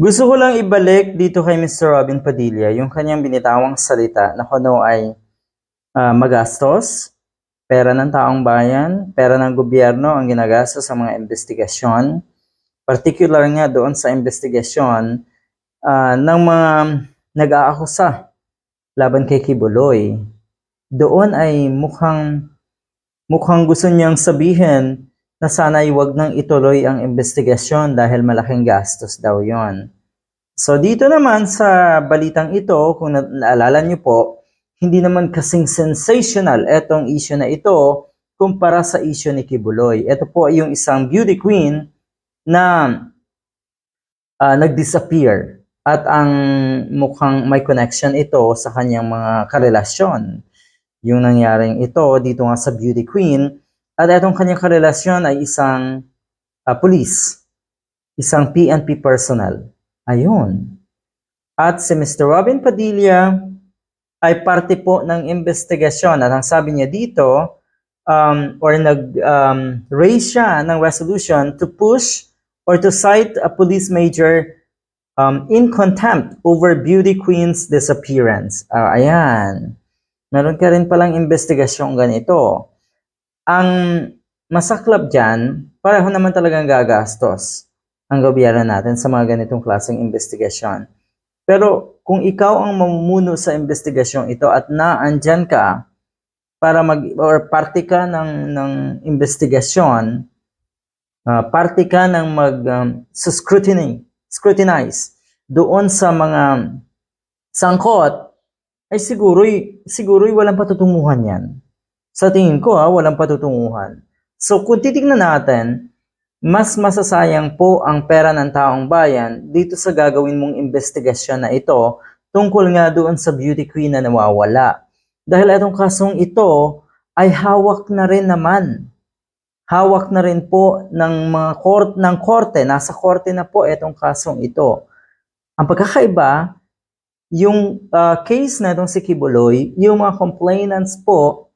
Gusto ko lang ibalik dito kay Mr. Robin Padilla yung kanyang binitawang salita na kuno ay ah, magastos, pera ng taong bayan, pera ng gobyerno ang ginagastos sa mga investigasyon, particular nga doon sa investigasyon ah, ng mga nag-aakusa laban kay Kibuloy. Doon ay mukhang mukhang gusto niyang sabihin na sana ay wag nang ituloy ang investigasyon dahil malaking gastos daw yon. So dito naman sa balitang ito, kung na- naalala niyo po, hindi naman kasing sensational etong issue na ito kumpara sa issue ni Kibuloy. Ito po ay yung isang beauty queen na ah, nag-disappear at ang mukhang may connection ito sa kanyang mga karelasyon. Yung nangyaring ito dito nga sa beauty queen at itong kanyang karelasyon ay isang ah, police, isang PNP personnel. Ayun. At si Mr. Robin Padilla ay parte po ng investigasyon at ang sabi niya dito um, or nag-raise siya ng resolution to push or to cite a police major um, in contempt over beauty queen's disappearance. Ah, ayan. Meron ka rin palang investigasyon ganito. Ang masaklap dyan, pareho naman talagang gagastos ang gobyerno natin sa mga ganitong klaseng investigasyon. Pero kung ikaw ang mamumuno sa investigasyong ito at naandyan ka para mag or parte ka ng ng investigasyon, ah, parte ka ng mag um, scrutiny, scrutinize doon sa mga sangkot ay siguro siguro walang patutunguhan 'yan. Sa tingin ko ha, walang patutunguhan. So kung titignan natin, mas masasayang po ang pera ng taong bayan dito sa gagawin mong investigasyon na ito tungkol nga doon sa beauty queen na nawawala. Dahil itong kasong ito ay hawak na rin naman. Hawak na rin po ng mga court ng korte, nasa korte na po itong kasong ito. Ang pagkakaiba, yung ah, case na itong si Kibuloy, yung mga complainants po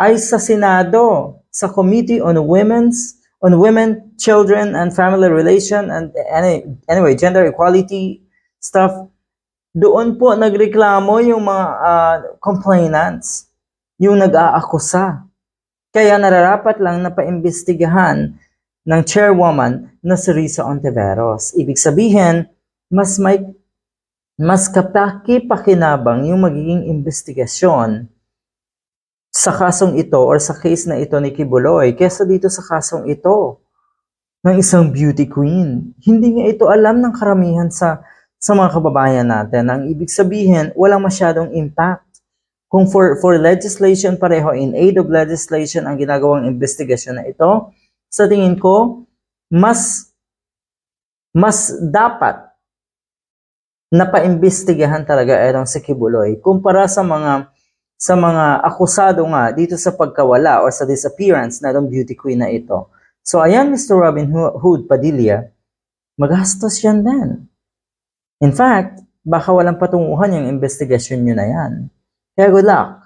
ay sa Senado, sa Committee on Women's on Women, Children and Family Relation and any, anyway, gender equality stuff. Doon po nagreklamo yung mga ah, complainants, yung nag-aakusa. Kaya nararapat lang na paimbestigahan ng chairwoman na si Risa Ontiveros. Ibig sabihin, mas may mas kapaki-pakinabang yung magiging investigasyon sa kasong ito or sa case na ito ni Kibuloy kesa dito sa kasong ito ng isang beauty queen. Hindi nga ito alam ng karamihan sa sa mga kababayan natin. Ang ibig sabihin, walang masyadong impact. Kung for, for legislation pareho, in aid of legislation ang ginagawang investigasyon na ito, sa tingin ko, mas mas dapat na paimbestigahan talaga itong si Kibuloy kumpara sa mga sa mga akusado nga dito sa pagkawala or sa disappearance na itong beauty queen na ito. So ayan Mr. Robin Ho- Hood Padilla, magastos yan din. In fact, baka walang patunguhan yung investigasyon nyo na yan. Kaya good luck.